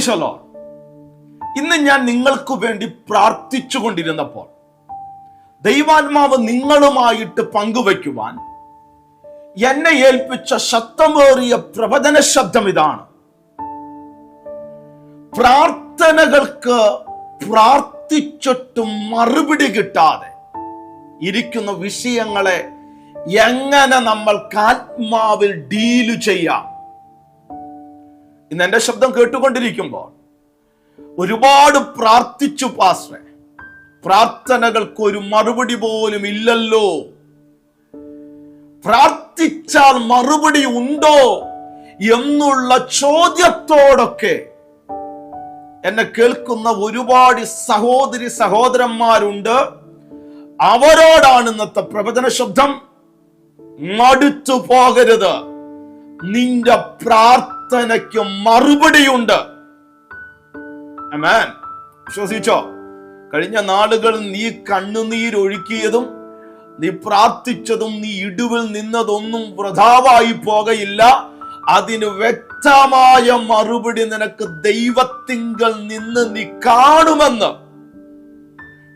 പ്രൈസലോ ഇന്ന് ഞാൻ നിങ്ങൾക്ക് വേണ്ടി പ്രാർത്ഥിച്ചു കൊണ്ടിരുന്നപ്പോൾ ദൈവാത്മാവ് നിങ്ങളുമായിട്ട് പങ്കുവയ്ക്കുവാൻ എന്നെ ഏൽപ്പിച്ച ശബ്ദമേറിയ പ്രവചന ശബ്ദം ഇതാണ്. പ്രാർത്ഥനകൾക്ക് പ്രാർത്ഥിച്ചിട്ടും മറുപടി കിട്ടാതെ ഇരിക്കുന്ന വിഷയങ്ങളെ എങ്ങനെ നമ്മൾക്ക് ആത്മാവിൽ ഡീൽ ചെയ്യാം? ഇന്ന് എന്റെ ശബ്ദം കേട്ടുകൊണ്ടിരിക്കുമ്പോൾ ഒരുപാട് പ്രാർത്ഥിച്ചു പാസ്റ്ററെ പ്രാർത്ഥനകൾക്ക് ഒരു മറുപടി പോലും ഇല്ലല്ലോ. പ്രാർത്ഥിച്ചാൽ മറുപടി ഉണ്ടോ എന്നുള്ള ചോദ്യത്തോടൊക്കെ എന്നെ കേൾക്കുന്ന ഒരുപാട് സഹോദരി സഹോദരന്മാരുണ്ട്. അവരോടാണ് ഇന്നത്തെ പ്രവചന ശബ്ദം. മടുത്തു പോകരുത്. നിന്റെ പ്രാർത്ഥനയ്ക്ക് മറുപടിയുണ്ട്. വിശ്വസിച്ചോ? കഴിഞ്ഞ നാളുകൾ നീ കണ്ണുനീരൊഴുക്കിയതും നീ പ്രാർത്ഥിച്ചതും നീ ഇടിവിൽ നിന്നതൊന്നും വൃഥാവായി പോകയില്ല. അതിന് വ്യക്തമായ മറുപടി നിനക്ക് ദൈവത്തിങ്കൽ നിന്ന് നീ കാണുമെന്ന്.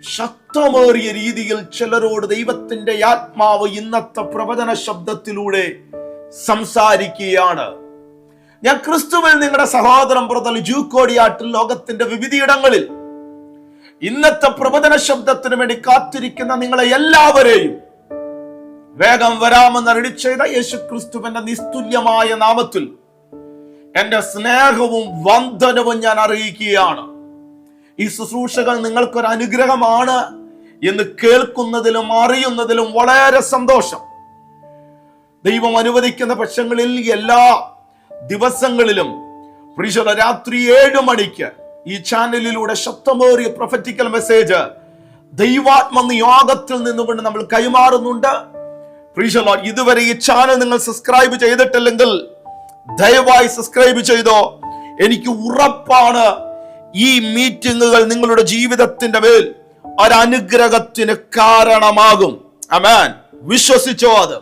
ശക്തമേറിയ രീതിയിൽ ചിലരോട് ദൈവത്തിന്റെ ആത്മാവ് ഇന്നത്തെ പ്രവചന ശബ്ദത്തിലൂടെ സംസാരിക്കുകയാണ്. ഞാൻ ക്രിസ്തുവിൽ നിങ്ങളുടെ സഹോദരം പുറത്തൽ ജൂക്കോടിയാട്ടിൽ ലോകത്തിന്റെ വിവിധയിടങ്ങളിൽ ഇന്നത്തെ പ്രബോധന ശബ്ദത്തിന് വേണ്ടി കാത്തിരിക്കുന്ന നിങ്ങളെ എല്ലാവരെയും വേഗം വരാമെന്ന് അരടി ചെയ്ത യേശു ക്രിസ്തുവിന്റെ നിസ്തുല്യമായ നാമത്തിൽ എന്റെ സ്നേഹവും വന്ദനവും ഞാൻ അറിയിക്കുകയാണ്. ഈ ശുശ്രൂഷകൾ നിങ്ങൾക്കൊരു അനുഗ്രഹമാണ് എന്ന് കേൾക്കുന്നതിലും അറിയുന്നതിലും വളരെ സന്തോഷം. ദൈവം അനുവദിക്കുന്ന പക്ഷങ്ങളിൽ എല്ലാ ദിവസങ്ങളിലും പ്രീശ്വര രാത്രി ഏഴ് മണിക്ക് ഈ ചാനലിലൂടെ ശക്തമേറിയ പ്രൊഫറ്റിക്കൽ മെസ്സേജ് ദൈവാത്മ നിയോഗത്തിൽ നിന്നുകൊണ്ട് നമ്മൾ കൈമാറുന്നുണ്ട്. ഇതുവരെ ഈ ചാനൽ നിങ്ങൾ സബ്സ്ക്രൈബ് ചെയ്തിട്ടില്ലെങ്കിൽ ദയവായി സബ്സ്ക്രൈബ് ചെയ്തോ. എനിക്ക് ഉറപ്പാണ് ഈ മീറ്റിങ്ങുകൾ നിങ്ങളുടെ ജീവിതത്തിന്റെ മേൽ ഒരനുഗ്രഹത്തിന് കാരണമാകും. അമാൻ വിശ്വസിച്ചോ അത്?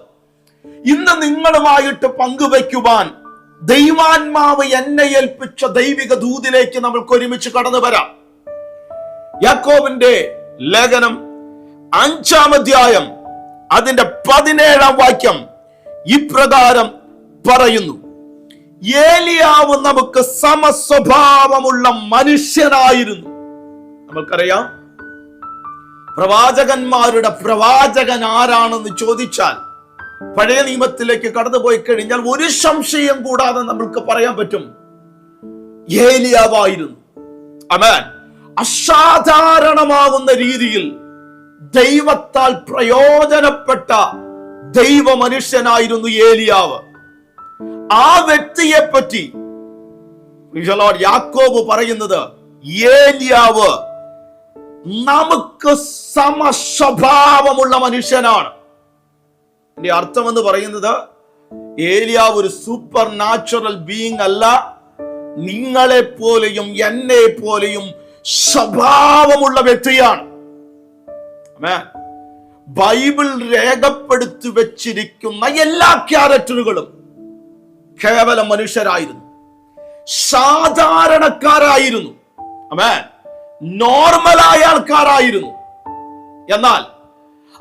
ഇന്ന് നിങ്ങളുമായിട്ട് പങ്കുവയ്ക്കുവാൻ ദൈവാത്മാവ് എന്നെ ഏൽപ്പിച്ച ദൈവിക ദൂതിലേക്ക് നമ്മൾക്ക് ഒരുമിച്ച് കടന്നു വരാം. യാക്കോബിന്റെ ലേഖനം അഞ്ചാം അധ്യായം അതിന്റെ പതിനേഴാം വാക്യം ഇപ്രകാരം പറയുന്നു. ഏലിയാവ് നമുക്ക് സമസ്വഭാവമുള്ള മനുഷ്യനായിരുന്നു. നമുക്കറിയാം പ്രവാചകന്മാരുടെ പ്രവാചകൻ ആരാണെന്ന് ചോദിച്ചാൽ പഴയ നിയമത്തിലേക്ക് കടന്നുപോയി കഴിഞ്ഞാൽ ഒരു സംശയം കൂടാതെ നമ്മൾക്ക് പറയാൻ പറ്റും. ഏലിയാവായിരുന്നു. അമേൻ. അസാധാരണമാകുന്ന രീതിയിൽ ദൈവത്താൽ പ്രയോജനപ്പെട്ട ദൈവ മനുഷ്യനായിരുന്നു ഏലിയാവ്. ആ വ്യക്തിയെ പറ്റി യാക്കോബ് പറയുന്നത് ഏലിയാവ് നമുക്ക് സമസ്വഭാവമുള്ള മനുഷ്യനാണ്. എന്റെ അർത്ഥം എന്ന് പറയുന്നത് ഏലിയാവ് ഒരു സൂപ്പർ നാച്ചുറൽ ബീയിങ് അല്ല. നിങ്ങളെ പോലെയും എന്നെ പോലെയും സ്വഭാവമുള്ള വ്യക്തിയാണ്. ബൈബിൾ രേഖപ്പെടുത്തി വെച്ചിരിക്കുന്ന എല്ലാ ക്യാരക്ടറുകളും കേവല മനുഷ്യരായിരുന്നു. സാധാരണക്കാരായിരുന്നു. അമേ നോർമലായ ആൾക്കാരായിരുന്നു. എന്നാൽ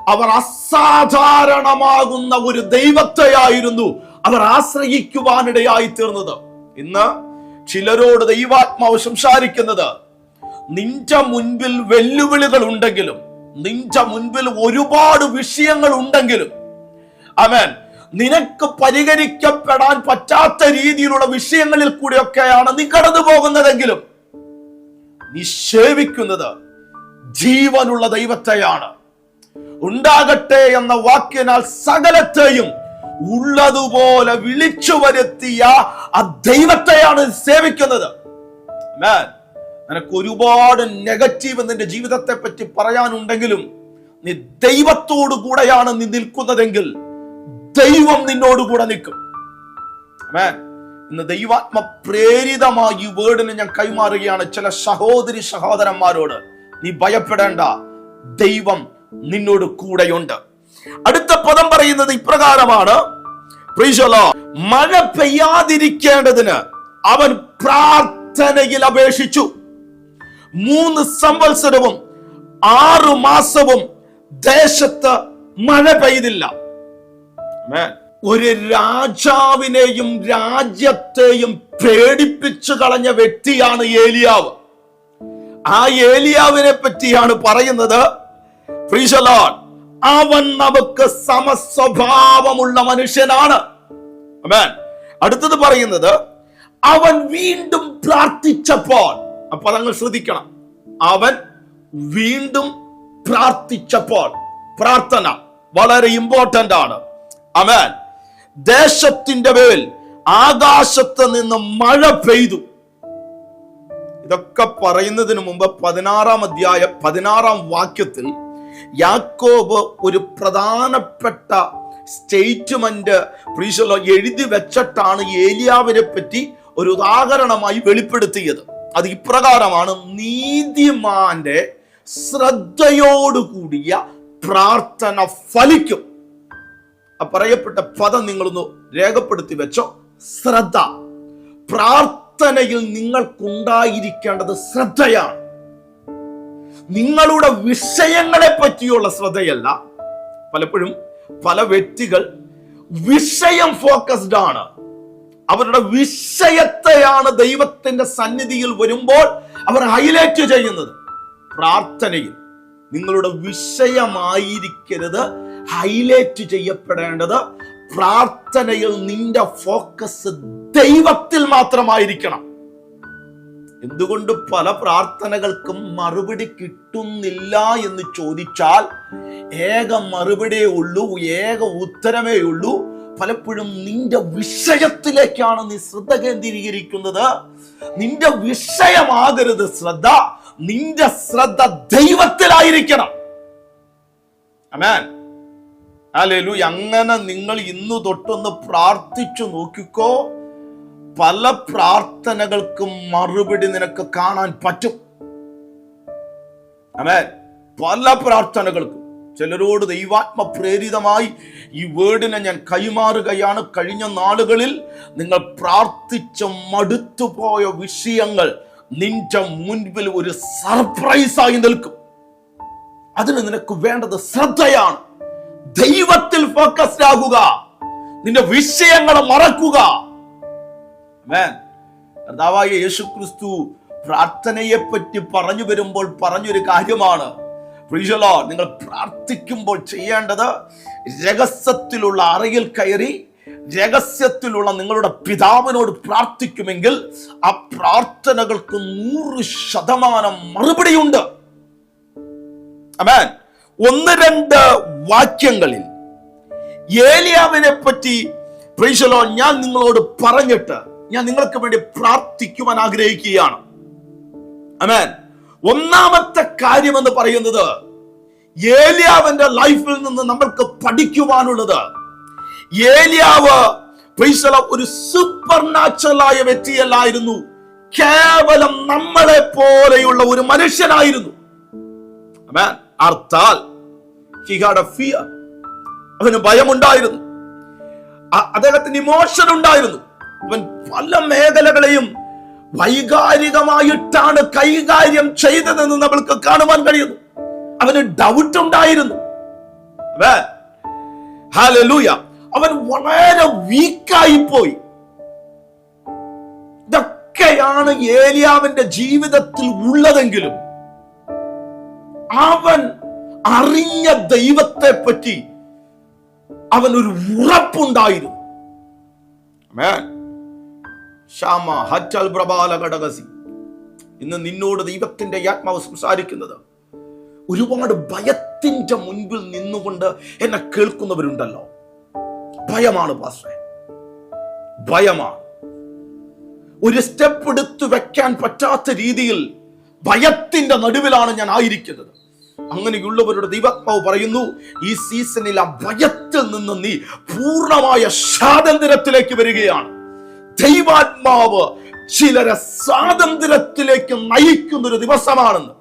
അവർ അസാധാരണമാകുന്ന ഒരു ദൈവത്തെയായിരുന്നു അവർ ആശ്രയിക്കുവാനിടയായി തീർന്നത്. ഇന്ന് ചിലരോട് ദൈവാത്മാവ് സംസാരിക്കുന്നത് നിന്റെ മുൻപിൽ വെല്ലുവിളികൾ ഉണ്ടെങ്കിലും നിന്റെ മുൻപിൽ ഒരുപാട് വിഷയങ്ങൾ ഉണ്ടെങ്കിലും അവൻ നിനക്ക് പരിഹരിക്കപ്പെടാൻ പറ്റാത്ത രീതിയിലുള്ള വിഷയങ്ങളിൽ കൂടിയൊക്കെയാണ് നീ കടന്നു പോകുന്നതെങ്കിലും നിക്ഷേപിക്കുന്നത് ജീവനുള്ള ദൈവത്തെയാണ്. ഉണ്ടാകട്ടെ എന്ന വാക്കിനാൽ സകലത്തെയും ഉള്ളതുപോലെ വിളിച്ചു വരുത്തിയ ആ ദൈവത്തെയാണ് സേവിക്കുന്നത്. നിനക്ക് ഒരുപാട് നെഗറ്റീവ് നിന്റെ ജീവിതത്തെ പറ്റി പറയാനുണ്ടെങ്കിലും നീ ദൈവത്തോടു കൂടെയാണ് നീ നിൽക്കുന്നതെങ്കിൽ ദൈവം നിന്നോട് കൂടെ നിൽക്കും. ഇന്ന് ദൈവാത്മ പ്രേരിതമായി ഈ വേർഡിന് ഞാൻ കൈമാറുകയാണ് ചില സഹോദരി സഹോദരന്മാരോട് നീ ഭയപ്പെടേണ്ട ദൈവം നിന്നോട് കൂടെയുണ്ട് അടുത്ത പദം പറയുന്നത് ഇപ്രകാരമാണ്. മഴ പെയ്യാതിരിക്കേണ്ടതിന് അവൻ പ്രാർത്ഥനയിൽ അപേക്ഷിച്ചു മൂന്ന് സംവത്സരവും ആറു മാസവും ദേശത്ത് മഴ പെയ്തില്ല. ഒരു രാജാവിനെയും രാജ്യത്തെയും പേടിപ്പിച്ചു കളഞ്ഞ വ്യക്തിയാണ് ഏലിയാവ് ആ ഏലിയാവിനെ പറ്റിയാണ് പറയുന്നത്. അവൻ നമുക്ക് സമസ്വഭാവമുള്ള മനുഷ്യനാണ്. അടുത്തത് പറയുന്നത് അവൻ വീണ്ടും പ്രാർത്ഥിച്ചപ്പോൾ. അപ്പൊ അതങ്ങ് ശ്രദ്ധിക്കണം. അവൻ വീണ്ടും പ്രാർത്ഥിച്ചപ്പോൾ. പ്രാർത്ഥന വളരെ ഇമ്പോർട്ടന്റ് ആണ്. അമേൻ ദേശത്തിന്റെ മേൽ ആകാശത്ത് നിന്ന് മഴ പെയ്തു. ഇതൊക്കെ പറയുന്നതിന് മുമ്പ് പതിനാറാം അധ്യായ പതിനാറാം വാക്യത്തിൽ യാക്കോബ് ഒരു പ്രധാനപ്പെട്ട സ്റ്റേറ്റ്മെന്റ് പ്രീശലോ എഴുതി വെച്ചിട്ടാണ് ഏലിയാവിനെ പറ്റി ഒരു ഉദാഹരണമായി വെളിപ്പെടുത്തിയത്. അത് ഇപ്രകാരമാണ് നീതിമാന്റെ ശ്രദ്ധയോടുകൂടിയ പ്രാർത്ഥന ഫലിക്കും. ആ പറയപ്പെട്ട പദം നിങ്ങളൊന്ന് രേഖപ്പെടുത്തി വെച്ചോ. ശ്രദ്ധ. പ്രാർത്ഥനയിൽ നിങ്ങൾക്കുണ്ടായിരിക്കേണ്ടത് ശ്രദ്ധയാണ്. നിങ്ങളുടെ വിഷയങ്ങളെ പറ്റിയുള്ള ശ്രദ്ധയല്ല. പലപ്പോഴും പല വ്യക്തികൾ വിഷയം ഫോക്കസ്ഡ് ആണ്. അവരുടെ വിഷയത്തെയാണ് ദൈവത്തിന്റെ സന്നിധിയിൽ വരുമ്പോൾ അവർ ഹൈലൈറ്റ് ചെയ്യുന്നത്. പ്രാർത്ഥനയിൽ നിങ്ങളുടെ വിഷയമായിരിക്കരുത് ഹൈലൈറ്റ് ചെയ്യപ്പെടേണ്ടത് പ്രാർത്ഥനയിൽ നിന്റെ ഫോക്കസ് ദൈവത്തിൽ മാത്രമായിരിക്കണം. എന്തുകൊണ്ട് പല പ്രാർത്ഥനകൾക്കും മറുപടി കിട്ടുന്നില്ല എന്ന് ചോദിച്ചാൽ ഏക മറുപടിയേ ഉള്ളൂ ഏക ഉത്തരമേ ഉള്ളൂ. പലപ്പോഴും നിന്റെ വിഷയത്തിലേക്കാണ് നീ ശ്രദ്ധ കേന്ദ്രീകരിക്കുന്നത്. നിന്റെ വിഷയമാകരുത് ശ്രദ്ധ. നിന്റെ ശ്രദ്ധ ദൈവത്തിലായിരിക്കണം. അമേൻ അല്ലേലു അങ്ങനെ നിങ്ങൾ ഇന്നു തൊട്ടൊന്ന് പ്രാർത്ഥിച്ചു നോക്കിക്കോ. പല പ്രാർത്ഥനകൾക്കും മറുപടി നിനക്ക് കാണാൻ പറ്റും. അമേ പല പ്രാർത്ഥനകൾക്കും. ചിലരോട് ദൈവാത്മ പ്രേരിതമായി ഈ വേർഡിനെ ഞാൻ കൈമാറുകയാണ്. കഴിഞ്ഞ നാളുകളിൽ നിങ്ങൾ പ്രാർത്ഥിച്ച മടുത്തുപോയ വിഷയങ്ങൾ നിന്റെ മുൻപിൽ ഒരു സർപ്രൈസായി നിൽക്കും. അതിന് നിനക്ക് വേണ്ടത് ശ്രദ്ധയാണ്. ദൈവത്തിൽ ഫോക്കസ്ഡ് ആകുക. നിന്റെ വിഷയങ്ങളെ മറക്കുക. കർത്താവായ യേശു ക്രിസ്തു പ്രാർത്ഥനയെപ്പറ്റി പറഞ്ഞു വരുമ്പോൾ പറഞ്ഞൊരു കാര്യമാണ്. പ്രീഷലോ. നിങ്ങൾ പ്രാർത്ഥിക്കുമ്പോൾ ചെയ്യേണ്ടത് രഹസ്യത്തിലുള്ള അറയിൽ കയറി രഹസ്യത്തിലുള്ള നിങ്ങളുടെ പിതാവിനോട് പ്രാർത്ഥിക്കുമെങ്കിൽ ആ പ്രാർത്ഥനകൾക്ക് നൂറ് ശതമാനം മറുപടിയുണ്ട്. അമേൻ ഒന്ന് രണ്ട് വാക്യങ്ങളിൽ. ഏലിയാവിനെ പറ്റി പ്രീഷലോ ഞാൻ നിങ്ങളോട് പറഞ്ഞിട്ട് ഞാൻ നിങ്ങൾക്ക് വേണ്ടി പ്രാർത്ഥിക്കുവാൻ ആഗ്രഹിക്കുകയാണ്. അമേൻ ഒന്നാമത്തെ കാര്യം എന്ന് പറയുന്നത് ഏലിയാവിന്റെ ലൈഫിൽ നിന്ന് നമ്മൾക്ക് പഠിക്കുവാനുള്ളത്. ഏലിയാവ് ഒരു സൂപ്പർ നാച്ചുറലായ വ്യക്തിയല്ലായിരുന്നു. കേവലം നമ്മളെ പോലെയുള്ള ഒരു മനുഷ്യനായിരുന്നു. അർത്ഥാൽ. അവന് ഭയമുണ്ടായിരുന്നു. അദ്ദേഹത്തിന് ഇമോഷൻ ഉണ്ടായിരുന്നു. അവൻ പല മേഖലകളെയും വൈകാരികമായിട്ടാണ് കൈകാര്യം ചെയ്തതെന്ന് നമ്മൾക്ക് കാണുവാൻ കഴിയുന്നു. അവന് ഡൗട്ട് ഉണ്ടായിരുന്നു. അവൻ വളരെ വീക്കായി പോയി ഇതൊക്കെയാണ് ഏലിയാവിന്റെ ജീവിതത്തിൽ ഉള്ളതെങ്കിലും അവൻ അറിഞ്ഞ ദൈവത്തെ പറ്റി അവനൊരു ഉറപ്പുണ്ടായിരുന്നു. ശ്യാമ ഹച്ചൽ പ്രബാല ഘടകസി ഇന്ന് നിന്നോട് ദൈവത്തിന്റെ ആത്മാവ് സംസാരിക്കുന്നത് ഒരുപാട് ഭയത്തിന്റെ മുൻപിൽ നിന്നുകൊണ്ട് എന്നെ കേൾക്കുന്നവരുണ്ടല്ലോ. ഭയമാണ് പാസ്റ്റേ ഭയമാണ്. ഒരു സ്റ്റെപ്പ് എടുത്തു വെക്കാൻ പറ്റാത്ത രീതിയിൽ ഭയത്തിന്റെ നടുവിലാണ് ഞാൻ ആയിരിക്കുന്നത്. അങ്ങനെയുള്ളവരുടെ ദൈവാത്മാവ് പറയുന്നു ഈ സീസണിൽ ആ ഭയത്തിൽ നിന്ന് നീ പൂർണമായ സ്വാതന്ത്ര്യത്തിലേക്ക് വരികയാണ്. ദൈവാത്മാവ് ചിലരെ സ്വാതന്ത്ര്യത്തിലേക്ക് നയിക്കുന്ന ഒരു ദിവസമാണെന്ന്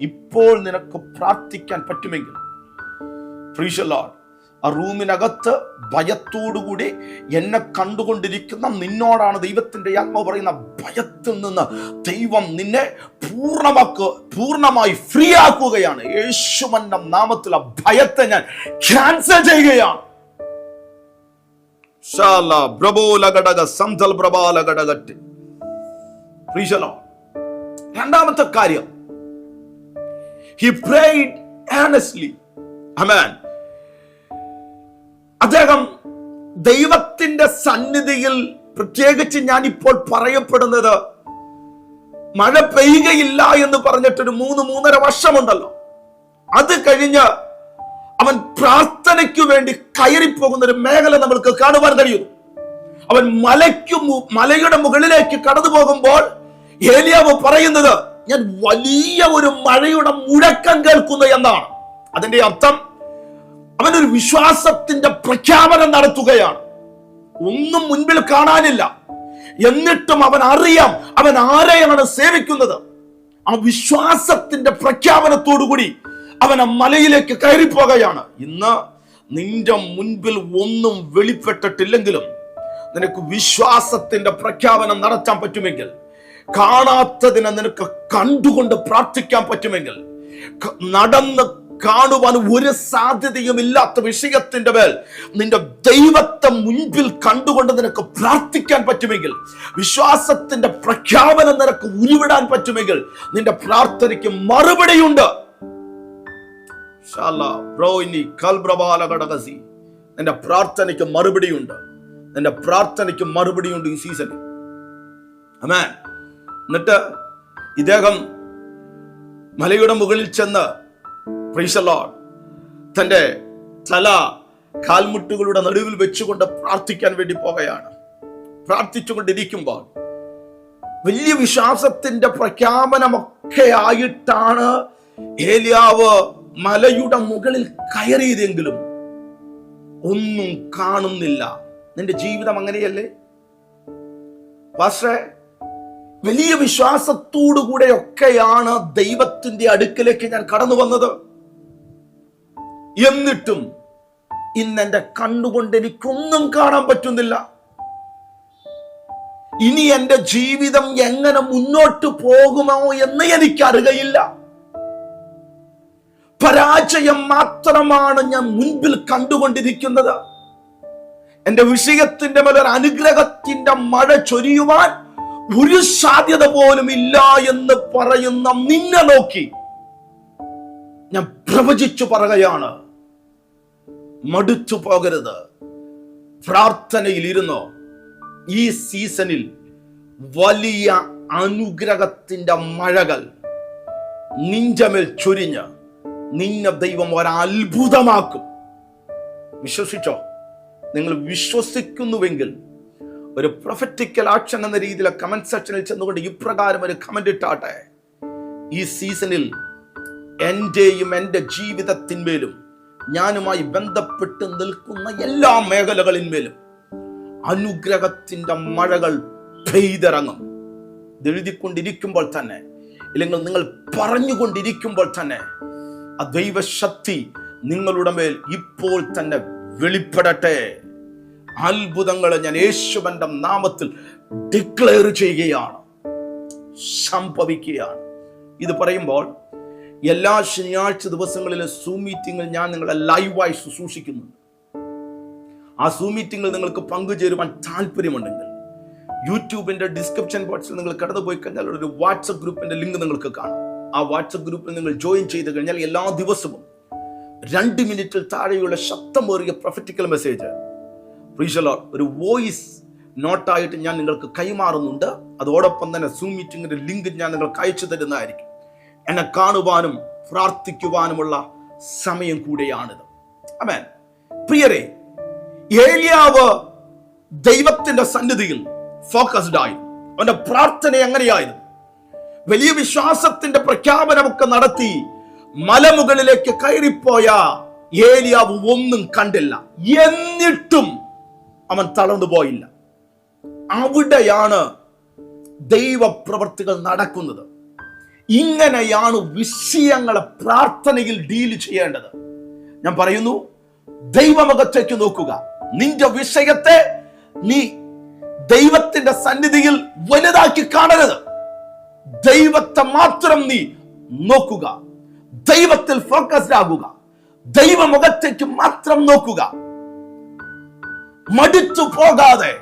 ഇപ്പോൾ നിനക്ക് പ്രാർത്ഥിക്കാൻ പറ്റുമെങ്കിൽ Lord. ആ റൂമിനകത്ത് ഭയത്തോടുകൂടി എന്നെ കണ്ടുകൊണ്ടിരിക്കുന്ന നിന്നോടാണ് ദൈവത്തിന്റെ ആത്മ പറയുന്ന ഭയത്തിൽ നിന്ന് ദൈവം നിന്നെ പൂർണമാക്ക പൂർണമായി ഫ്രീ ആക്കുകയാണ് യേശുമന്റെ നാമത്തിൽ ഭയത്തെ ഞാൻ ക്യാൻസൽ ചെയ്യുകയാണ് രണ്ടാമത്തെ കാര്യം. ഹി പ്രേഡ് അദ്ദേഹം ദൈവത്തിന്റെ സന്നിധിയിൽ പ്രത്യേകിച്ച് ഞാൻ ഇപ്പോൾ പറയപ്പെടുന്നത് മഴ പെയ്യുകയില്ല എന്ന് പറഞ്ഞിട്ടൊരു മൂന്ന് മൂന്നര വർഷമുണ്ടല്ലോ. അത് കഴിഞ്ഞ് അവൻ പ്രാർത്ഥനയ്ക്കു വേണ്ടി കയറിപ്പോകുന്ന ഒരു മേഖല നമ്മൾക്ക് കാണുവാൻ കഴിയുന്നു. അവൻ മലയ്ക്കു മലയുടെ മുകളിലേക്ക് കടന്നു പോകുമ്പോൾ ഏലിയാവ് പറയുന്നത് ഞാൻ വലിയ ഒരു മഴയുടെ മുഴക്കം കേൾക്കുന്നു എന്നാണ്. അതിന്റെ അർത്ഥം അവനൊരു വിശ്വാസത്തിന്റെ പ്രഖ്യാപനം നടത്തുകയാണ്. ഒന്നും മുൻപിൽ കാണാനില്ല. എന്നിട്ടും അവൻ അറിയാം അവൻ ആരെയാണ് സേവിക്കുന്നത്. ആ വിശ്വാസത്തിന്റെ പ്രഖ്യാപനത്തോടുകൂടി അവൻ ആ മലയിലേക്ക് കയറിപ്പോകുകയാണ് ഇന്ന് നിന്റെ മുൻപിൽ ഒന്നും വെളിപ്പെട്ടിട്ടില്ലെങ്കിലും നിനക്ക് വിശ്വാസത്തിന്റെ പ്രഖ്യാപനം നടത്താൻ പറ്റുമെങ്കിൽ കാണാത്തതിനെ നിനക്ക് കണ്ടുകൊണ്ട് പ്രാർത്ഥിക്കാൻ പറ്റുമെങ്കിൽ നടന്ന് കാണുവാൻ ഒരു സാധ്യതയും ഇല്ലാത്ത വിഷയത്തിന്റെ മേൽ നിന്റെ ദൈവത്തെ മുൻപിൽ കണ്ടുകൊണ്ട് നിനക്ക് പ്രാർത്ഥിക്കാൻ പറ്റുമെങ്കിൽ വിശ്വാസത്തിന്റെ പ്രഖ്യാപനം നിനക്ക് ഉരുവിടാൻ പറ്റുമെങ്കിൽ നിന്റെ പ്രാർത്ഥനയ്ക്ക് മറുപടിയുണ്ട്. ബ്രോ. നിന്റെ പ്രാർത്ഥനയ്ക്ക് മറുപടിയുണ്ട്. നിന്റെ പ്രാർത്ഥനയ്ക്ക് മറുപടിയുണ്ട് ഈ സീസണിൽ അമേ എന്നിട്ട് ഇദ്ദേഹം മലയുടെ മുകളിൽ ചെന്ന് പ്രീസലോ തന്റെ തല കാൽമുട്ടുകളുടെ നടുവിൽ വെച്ചുകൊണ്ട് പ്രാർത്ഥിക്കാൻ വേണ്ടി പോവുകയാണ് പ്രാർത്ഥിച്ചുകൊണ്ടിരിക്കുമ്പോൾ വലിയ വിശ്വാസത്തിന്റെ പ്രഖ്യാപനമൊക്കെ ആയിട്ടാണ് ഏലിയാവ് മലയുടെ മുകളിൽ കയറിയതെങ്കിലും ഒന്നും കാണുന്നില്ല. നിന്റെ ജീവിതം അങ്ങനെയല്ലേ? പക്ഷേ വലിയ വിശ്വാസത്തോടു കൂടെയൊക്കെയാണ് ദൈവത്തിന്റെ അടുക്കലേക്ക് ഞാൻ കടന്നു വന്നത്. എന്നിട്ടും ഇന്ന് എന്റെ കണ്ണുകൊണ്ട് എനിക്കൊന്നും കാണാൻ പറ്റുന്നില്ല. ഇനി എന്റെ ജീവിതം എങ്ങനെ മുന്നോട്ട് പോകുമോ എന്ന് എനിക്കറിയയില്ല. പരാജയം മാത്രമാണ് ഞാൻ മുൻപിൽ കണ്ടുകൊണ്ടിരിക്കുന്നത്. എന്റെ വിഷയത്തിന്റെ മേലെ ഒരു അനുഗ്രഹത്തിന്റെ മഴ ചൊരിയുവാൻ ഒരു സാധ്യത പോലും ഇല്ല എന്ന് പറയുന്ന നിന്നെ നോക്കി ഞാൻ പ്രവചിച്ചു പറയുകയാണ്. മടുത്തു പോകരുത്. പ്രാർത്ഥനയിൽ ഇരുന്നോ ഈ സീസണിൽ വലിയ അനുഗ്രഹത്തിന്റെ മഴകൾ നിഞ്ചമേൽ ചൊരിഞ്ഞ് നിന്നെ ദൈവം ഒരത്ഭുതമാക്കും. വിശ്വസിച്ചോ? നിങ്ങൾ വിശ്വസിക്കുന്നുവെങ്കിൽ ഒരു പ്രൊഫറ്റിക്കൽ ആക്ഷൻ എന്ന രീതിയിലെ കമന്റ് സെക്ഷനിൽ ചെന്നുകൊണ്ട് ഇപ്രകാരം ഒരു കമന്റ് ഇട്ടാട്ടെ. ഈ സീസണിൽ എന്റെയും എന്റെ ജീവിതത്തിന്മേലും ഞാനുമായി ബന്ധപ്പെട്ട് നിൽക്കുന്ന എല്ലാ മേഖലകളിന്മേലും അനുഗ്രഹത്തിന്റെ മഴകൾ പെയ്തിറങ്ങും. എഴുതിക്കൊണ്ടിരിക്കുമ്പോൾ തന്നെ ഇല്ലെങ്കിൽ നിങ്ങൾ പറഞ്ഞുകൊണ്ടിരിക്കുമ്പോൾ തന്നെ ആ ദൈവശക്തി നിങ്ങളുടെ മേൽ ഇപ്പോൾ തന്നെ വെളിപ്പെടട്ടെ. അത്ഭുതങ്ങളെ ഞാൻ യേശുവന്റെ നാമത്തിൽ ഡിക്ലെയർ ചെയ്യുകയാണ്. സംഭവിക്കുകയാണ്. ഇത് പറയുമ്പോൾ എല്ലാ ശനിയാഴ്ച ദിവസങ്ങളിലെ സൂം മീറ്റിംഗിൽ ഞാൻ നിങ്ങളെ ലൈവായി ശുശ്രൂഷിക്കുന്നുണ്ട്. ആ സൂം മീറ്റിംഗിൽ നിങ്ങൾക്ക് പങ്കുചേരുവാൻ താല്പര്യമുണ്ടെങ്കിൽ യൂട്യൂബിന്റെ ഡിസ്ക്രിപ്ഷൻ ബോക്സിൽ നിങ്ങൾ കടന്നു പോയി കഴിഞ്ഞാൽ ഒരു വാട്സപ്പ് ഗ്രൂപ്പിന്റെ ലിങ്ക് നിങ്ങൾക്ക് കാണാം. ആ വാട്സപ്പ് ഗ്രൂപ്പിൽ നിങ്ങൾ ജോയിൻ ചെയ്ത് കഴിഞ്ഞാൽ എല്ലാ ദിവസവും രണ്ട് മിനിറ്റിൽ താഴെയുള്ള ശബ്ദമേറിയ പ്രൊഫറ്റിക്കൽ മെസ്സേജ് റീഷലോ ഒരു വോയിസ് നോട്ടായിട്ട് ഞാൻ നിങ്ങൾക്ക് കൈമാറുന്നുണ്ട്. അതോടൊപ്പം തന്നെ സൂം മീറ്റിംഗിന്റെ ലിങ്ക് ഞാൻ നിങ്ങൾക്ക് അയച്ചു തരുന്നതായിരിക്കും. എന്നെ കാണുവാനും പ്രാർത്ഥിക്കുവാനുമുള്ള സമയം കൂടെയാണിത്. അമേൻ പ്രിയരെ ഏലിയാവ് ദൈവത്തിന്റെ സന്നിധിയിൽ ഫോക്കസ്ഡ് ആയി അവന്റെ പ്രാർത്ഥന എങ്ങനെയായിരുന്നു? വലിയ വിശ്വാസത്തിന്റെ പ്രഖ്യാപനമൊക്കെ നടത്തി മലമുകളിലേക്ക് കയറിപ്പോയ ഏലിയാവ് ഒന്നും കണ്ടില്ല. എന്നിട്ടും അവൻ തളർന്നു പോയില്ല. അവിടെയാണ് ദൈവപ്രവർത്തികൾ നടക്കുന്നത്. ഇങ്ങനെയാണ് വിഷയങ്ങളെ പ്രാർത്ഥനയിൽ ഡീൽ ചെയ്യേണ്ടത്. ഞാൻ പറയുന്നു ദൈവമുഖത്തേക്ക് നോക്കുക. നിന്റെ വിഷയത്തെ നീ ദൈവത്തിന്റെ സന്നിധിയിൽ വലുതാക്കി കാണരുത്. ദൈവത്തെ മാത്രം നീ നോക്കുക. ദൈവത്തിൽ ഫോക്കസ്ഡ് ആകുക. ദൈവമുഖത്തേക്ക് മാത്രം നോക്കുക. മടുത്തു പോകാതെ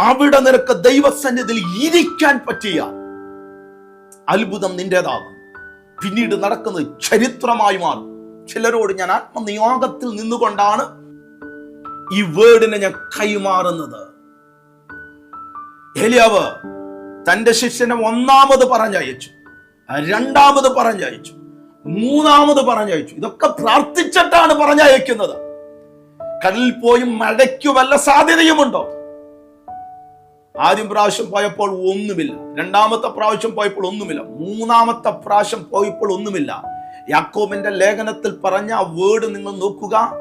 അവിടെ നിനക്ക് ദൈവസന്നിധിയിൽ ഇരിക്കാൻ പറ്റിയ അത്ഭുതം നിന്റേതാകും. പിന്നീട് നടക്കുന്നത് ചരിത്രമായി മാറും. ചിലരോട് ഞാൻ ആത്മനിയോഗത്തിൽ നിന്നുകൊണ്ടാണ് ഈ വേർഡിനെ ഞാൻ കൈമാറുന്നത്. ഏലിയാവ് തന്റെ ശിഷ്യനെ ഒന്നാമത് പറഞ്ഞയച്ചു. രണ്ടാമത് പറഞ്ഞയച്ചു. മൂന്നാമത് പറഞ്ഞയച്ചു. ഇതൊക്കെ പ്രാർത്ഥിച്ചിട്ടാണ് പറഞ്ഞയക്കുന്നത്. കടലിൽ പോയി മഴയ്ക്കു വല്ല സാധ്യതയുമുണ്ടോ? ആദ്യം പ്രാവശ്യം പോയപ്പോൾ ഒന്നുമില്ല. രണ്ടാമത്തെ പ്രാവശ്യം പോയപ്പോൾ ഒന്നുമില്ല. മൂന്നാമത്തെ പ്രാവശ്യം പോയപ്പോൾ ഒന്നുമില്ല. യാക്കോബിന്റെ ലേഖനത്തിൽ പറഞ്ഞ ആ വേർഡ് നിങ്ങൾ നോക്കുക.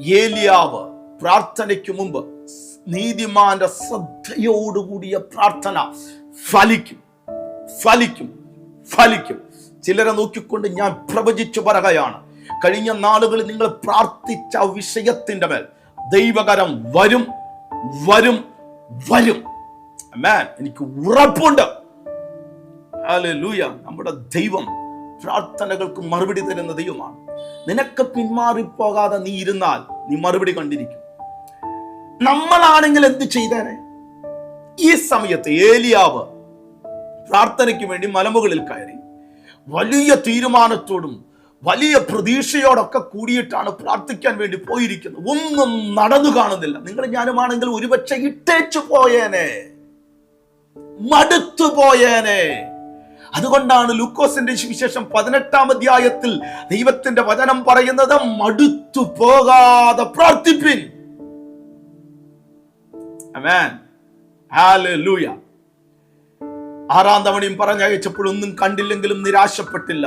ഏലിയാവ് പ്രാർത്ഥനയ്ക്ക് മുമ്പ് നീതിമാന്റെ ശ്രദ്ധയോടുകൂടിയ പ്രാർത്ഥന. ഫലിക്കും ഫലിക്കും ഫലിക്കും. ചിലരെ നോക്കിക്കൊണ്ട് ഞാൻ പ്രവചിച്ചു പറയുകയാണ്. കഴിഞ്ഞ നാളുകളിൽ നിങ്ങൾ പ്രാർത്ഥിച്ച വിഷയത്തിന്റെ മേൽ ദൈവകരം വരും വരും വരും. മാൻ എനിക്ക് ഉറപ്പുണ്ട്. ലൂയ നമ്മുടെ ദൈവം പ്രാർത്ഥനകൾക്ക് മറുപടി തരുന്ന ദൈവമാണ്. നിനക്ക് പിന്മാറിപ്പോകാതെ നീ ഇരുന്നാൽ നീ മറുപടി കണ്ടിരിക്കും. നമ്മളാണെങ്കിൽ എന്ത് ചെയ്തേനെ? ഈ സമയത്ത് ഏലിയാവ് പ്രാർത്ഥനയ്ക്ക് വേണ്ടി മലമുകളിൽ കയറി. വലിയ തീരുമാനത്തോടും വലിയ പ്രതീക്ഷയോടൊക്കെ കൂടിയിട്ടാണ് പ്രാർത്ഥിക്കാൻ വേണ്ടി പോയിരിക്കുന്നത്. ഒന്നും നടന്നു കാണുന്നില്ല. നിങ്ങൾ ഞാനുമാണെങ്കിൽ ഒരുപക്ഷെ ഇട്ടേച്ചു പോയേനെ. മടുത്തു പോയേനെ. അതുകൊണ്ടാണ് ലൂക്കോസിന്റെ സുവിശേഷം പതിനെട്ടാം അധ്യായത്തിൽ ദൈവത്തിന്റെ വചനം പറയുന്നത് മടുത്തു പോകാതെ പ്രാർത്ഥിപ്പിൻ. Amen. Hallelujah. ആറാം തവണയും പറഞ്ഞയച്ചപ്പോഴൊന്നും കണ്ടില്ലെങ്കിലും നിരാശപ്പെട്ടില്ല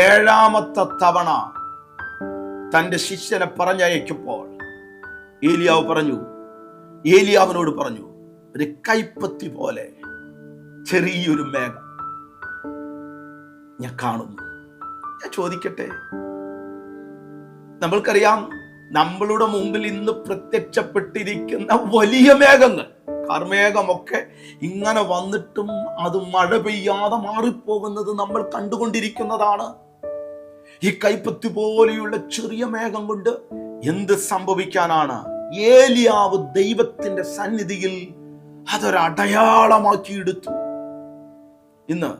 ഏഴാമത്തെ തവണ തന്റെ ശിഷ്യനെ പറഞ്ഞയക്കുമ്പോൾ ഏലിയാവ് പറഞ്ഞു ഏലിയാവിനോട് പറഞ്ഞു ഒരു കൈപ്പത്തി പോലെ ചെറിയൊരു മേഘം ഞാൻ കാണുന്നു ഞാൻ ചോദിക്കട്ടെ നമ്മൾക്കറിയാം നമ്മളുടെ മുമ്പിൽ ഇന്ന് പ്രത്യക്ഷപ്പെട്ടിരിക്കുന്ന വലിയ മേഘങ്ങൾ കർമേഘമൊക്കെ ഇങ്ങനെ വന്നിട്ടും അത് മഴ പെയ്യാതെ മാറിപ്പോകുന്നത് നമ്മൾ കണ്ടുകൊണ്ടിരിക്കുന്നതാണ്. ഈ കൈപ്പത്തി പോലെയുള്ള ചെറിയ മേഘം കൊണ്ട് എന്ത് സംഭവിക്കാനാണ്? ഏലിയാവ് ദൈവത്തിന്റെ സന്നിധിയിൽ അതൊരു അടയാളമാക്കി എടുത്തു ഇന്ന്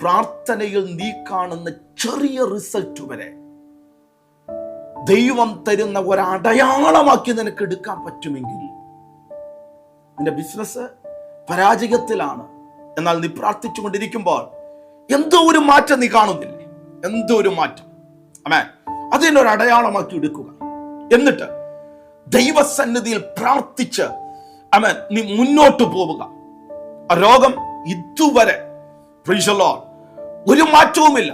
പ്രാർത്ഥനയിൽ നീ കാണുന്ന ചെറിയ റിസൾട്ട് വരെ ദൈവം തരുന്ന ഒരടയാളമാക്കി നിനക്ക് എടുക്കാൻ പറ്റുമെങ്കിൽ നിന്റെ ബിസിനസ് പരാജയത്തിലാണ്. എന്നാൽ നീ പ്രാർത്ഥിച്ചുകൊണ്ടിരിക്കുമ്പോൾ എന്തോ ഒരു മാറ്റം നീ കാണുന്നില്ലേ. എന്തോ ഒരു മാറ്റം. അമേ അതിനൊരു അടയാളമാക്കി എടുക്കുക. എന്നിട്ട് ദൈവസന്നിധിയിൽ പ്രാർത്ഥിച്ച് അമൻ നീ മുന്നോട്ട് പോവുക. ആ രോഗം ഇതുവരെ ഒരു മാറ്റവുമില്ല.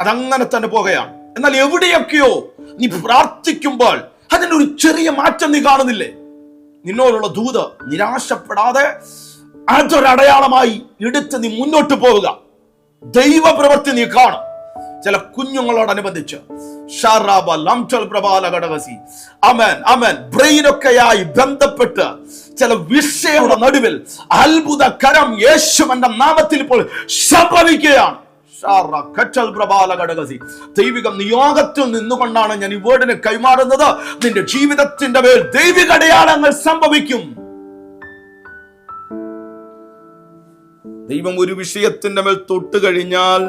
അതങ്ങനെ തന്നെ പോകുകയാണ് എന്നാൽ എവിടെയൊക്കെയോ നീ പ്രാർത്ഥിക്കുമ്പോൾ അതിനൊരു ചെറിയ മാറ്റം നീ കാണുന്നില്ലേ? നിന്നോടുള്ള ദൂത് നിരാശപ്പെടാതെ അതൊരടയാളമായി എടുത്ത് നീ മുന്നോട്ട് പോവുക. ദൈവപ്രവൃത്തി നീ കാണും. ചില കുഞ്ഞുങ്ങളോടനുബന്ധിച്ച് ബ്രെയിനൊക്കെയായി ബന്ധപ്പെട്ട് ചില വിഷയങ്ങളുടെ നടുവിൽ അത്ഭുത കരം യേശുവന്റെ നാമത്തിൽ ഇപ്പോൾ സംഭവിക്കുകയാണ് ദൈവിക നിയോഗത്തിൽ നിന്നുകൊണ്ടാണ് ഞാൻ ഈ വേർഡിനെ കൈമാറുന്നത്. നിന്റെ ജീവിതത്തിന്റെ മേൽ ദൈവിക അടയാളങ്ങൾ സംഭവിക്കും. ദൈവം ഒരു വിഷയത്തിന്റെ മേൽ തൊട്ട് കഴിഞ്ഞാൽ.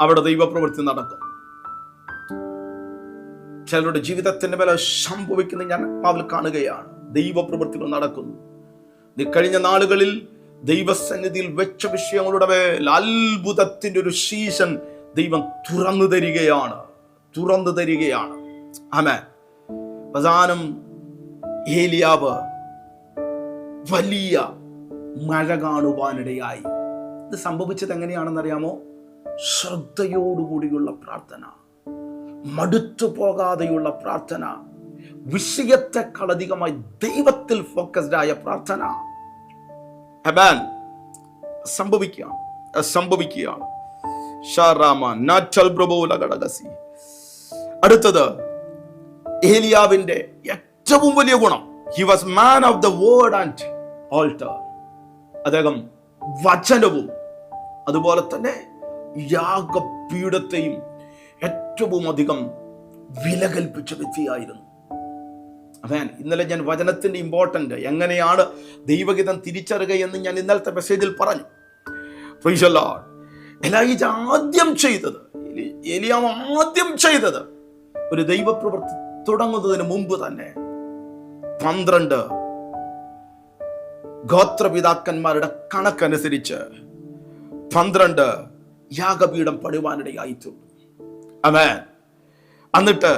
അവിടെ ദൈവപ്രവൃത്തി നടക്കും. ചിലരുടെ ജീവിതത്തിന്റെ മേലെ സംഭവിക്കുന്നത് ഞാൻ ആത്മാവിൽ കാണുകയാണ്. ദൈവപ്രവൃത്തികൾ നടക്കുന്നു. നീ കഴിഞ്ഞ നാളുകളിൽ ദൈവസന്നിധിയിൽ വെച്ച വിഷയങ്ങളുടെ മേൽ അത്ഭുതത്തിന്റെ ഒരു ശീശൻ ദൈവം തുറന്നു തരികയാണ്. തുറന്നു തരികയാണ്. ആമേ പ്രധാനം ഏലിയാവ് വലിയ മഴ കാണുവാനിടയായി. ഇത് സംഭവിച്ചത് എങ്ങനെയാണെന്നറിയാമോ? ശ്രദ്ധയോടുകൂടിയുള്ള പ്രാർത്ഥന മടുത്തു പോകാതെയുള്ള പ്രാർത്ഥന വിഷയത്തെക്കാളധികമായി ദൈവത്തിൽ ഫോക്കസ്ഡായ പ്രാർത്ഥന. അബാൻ സംഭവിക്കുകയാണ് സംഭവിക്കുകയാണ് ഷാറാമ അടുത്തത് ഏലിയാവിന്റെ ഏറ്റവും വലിയ ഗുണം. He was man of the word and altar അദ്ദേഹം വചനവും അതുപോലെ തന്നെ യാഗപീഠത്തെയും ഏറ്റവും അധികം വില കൽപ്പിച്ച വ്യക്തിയായിരുന്നു. അതാൻ ഇന്നലെ ഞാൻ വചനത്തിന്റെ ഇമ്പോർട്ടന്റ് എങ്ങനെയാണ് ദൈവഗീതം തിരിച്ചറിയുക എന്ന് ഞാൻ ഇന്നലത്തെ മെസ്സേജിൽ പറഞ്ഞു. എലൈജ ആദ്യം ചെയ്തത് എലിയാവ് ആദ്യം ചെയ്തത് ഒരു ദൈവപ്രവൃത്തി തുടങ്ങുന്നതിന് മുമ്പ് തന്നെ പന്ത്രണ്ട് ഗോത്രപിതാക്കന്മാരുടെ കണക്കനുസരിച്ച് പന്ത്രണ്ട് യാഗപീഠം പണിവാനിടയായി തീർന്നു അവൻ എന്നിട്ട്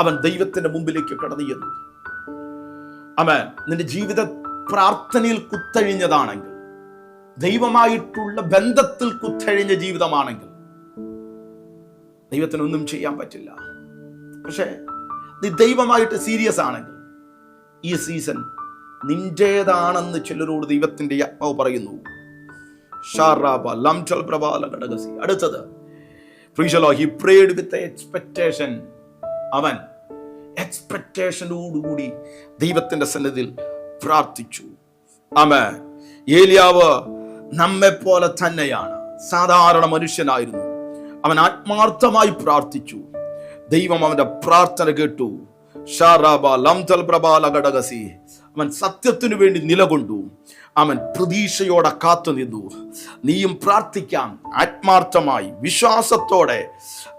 അവൻ ദൈവത്തിന്റെ മുമ്പിലേക്ക് കടന്നു ചെന്നു അവൻ നിന്റെ ജീവിത പ്രാർത്ഥനയിൽ കുത്തഴിഞ്ഞതാണെങ്കിൽ ദൈവമായിട്ടുള്ള ബന്ധത്തിൽ കുത്തഴിഞ്ഞ ജീവിതമാണെങ്കിൽ ദൈവത്തിനൊന്നും ചെയ്യാൻ പറ്റില്ല. പക്ഷേ നീ ദൈവമായിട്ട് സീരിയസ് ആണെങ്കിൽ ഈ സീസൺ നിന്റേതാണെന്ന് ചിലരോട് ദൈവത്തിന്റെ ആത്മാവ് പറയുന്നു. അടുത്തത് പ്രേഡ് വിത്ത് എക്സ്പെക്ടേഷൻ അവൻ എക്സ്പെക്ടേഷനോടുകൂടി ദൈവത്തിന്റെ സന്നിധിയിൽ പ്രാർത്ഥിച്ചു. അവൻ ഏലിയാവ് നമ്മെ പോലെ തന്നെയാണ്. സാധാരണ മനുഷ്യനായിരുന്നു. അവൻ ആത്മാർത്ഥമായി പ്രാർത്ഥിച്ചു. ദൈവം അവന്റെ പ്രാർത്ഥന കേട്ടു. ഷാറാബ ലംതൽ പ്രബാല ഘടകസി അവൻ സത്യത്തിനു വേണ്ടി നിലകൊണ്ടു. അവൻ പ്രതീക്ഷയോടെ കാത്തു നിന്നു. നീയും പ്രാർത്ഥിക്കാം. ആത്മാർത്ഥമായി വിശ്വാസത്തോടെ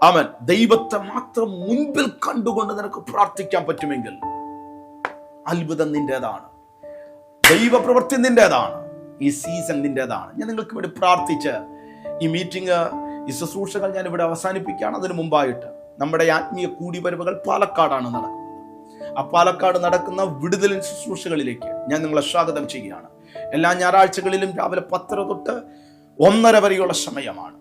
അവൻ ദൈവത്തെ മാത്രം മുൻപിൽ കണ്ടുകൊണ്ട് നിനക്ക് പ്രാർത്ഥിക്കാൻ പറ്റുമെങ്കിൽ അത്ഭുതം നിന്റേതാണ്. ദൈവപ്രവൃത്തി നിന്റേതാണ്. ഈ സീസൺ നിന്റേതാണ്. ഞാൻ നിങ്ങൾക്ക് വേണ്ടി പ്രാർത്ഥിച്ച് ഈ മീറ്റിംഗ് ഈ ശുശ്രൂഷകൾ ഞാൻ ഇവിടെ അവസാനിപ്പിക്കുകയാണ്. അതിന് മുമ്പായിട്ട് നമ്മുടെ ആത്മീയ കൂടിവരവുകൾ പാലക്കാടാണ് നടക്കുന്നത്. ആ പാലക്കാട് നടക്കുന്ന വിടുതലിൻ ശുശ്രൂഷകളിലേക്ക് ഞാൻ നിങ്ങളെ സ്വാഗതം ചെയ്യുകയാണ്. എല്ലാ ഞായറാഴ്ചകളിലും രാവിലെ പത്തര തൊട്ട് ഒന്നര വരെയുള്ള സമയമാണ്.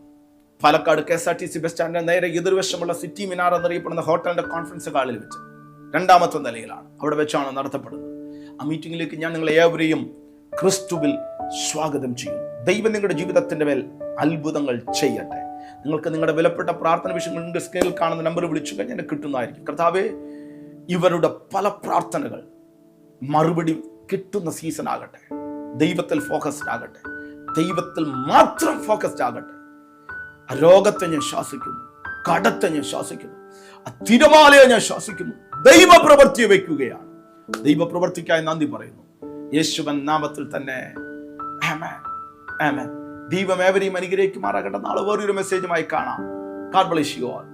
Palakkad K S R T C bus സ്റ്റാൻഡിന്റെ നേരെ എതിർവശമുള്ള സിറ്റി മിനാർ എന്നറിയപ്പെടുന്ന ഹോട്ടലിന്റെ കോൺഫറൻസ് ഹാളിൽ വെച്ച് രണ്ടാമത്തെ നിലയിലാണ് അവിടെ വെച്ചാണ് നടത്തപ്പെടുന്നത്. ആ മീറ്റിംഗിലേക്ക് ഞാൻ നിങ്ങളെ ഏവരെയും ക്രിസ്തുവിൽ സ്വാഗതം ചെയ്യും. ദൈവം നിങ്ങളുടെ ജീവിതത്തിന്റെ മേൽ അത്ഭുതങ്ങൾ ചെയ്യട്ടെ. നിങ്ങൾക്ക് നിങ്ങളുടെ വിലപ്പെട്ട പ്രാർത്ഥന വിഷയങ്ങൾ സ്കെയിൽ കാണുന്ന നമ്പർ വിളിച്ചു കഴിഞ്ഞാൽ കിട്ടുന്നതായിരിക്കും. കർത്താവേ ഇവരുടെ പല പ്രാർത്ഥനകൾ മറുപടി കിട്ടുന്ന സീസൺ ആകട്ടെ. ദൈവത്തിൽ ഫോക്കസ്ഡ് ആകട്ടെ. ദൈവത്തിൽ മാത്രം ഫോക്കസ്ഡ് ആകട്ടെ. രോഗത്തെ ഞാൻ ശ്വാസിക്കുന്നു. കടത്തെ ഞാൻ ശ്വാസിക്കുന്നു. ആ തിരമാലയെ ഞാൻ ശ്വാസിക്കുന്നു. ദൈവപ്രവൃത്തിയെ വയ്ക്കുകയാണ് ദൈവപ്രവൃത്തിക്കായി നന്ദി പറയുന്നു. യേശുവൻ നാമത്തിൽ തന്നെ. ദൈവം ഏവരെയും അനുഗ്രഹിക്കുമാറാകട്ടെ. നാളെ വേറൊരു മെസ്സേജുമായി കാണാം. God you all.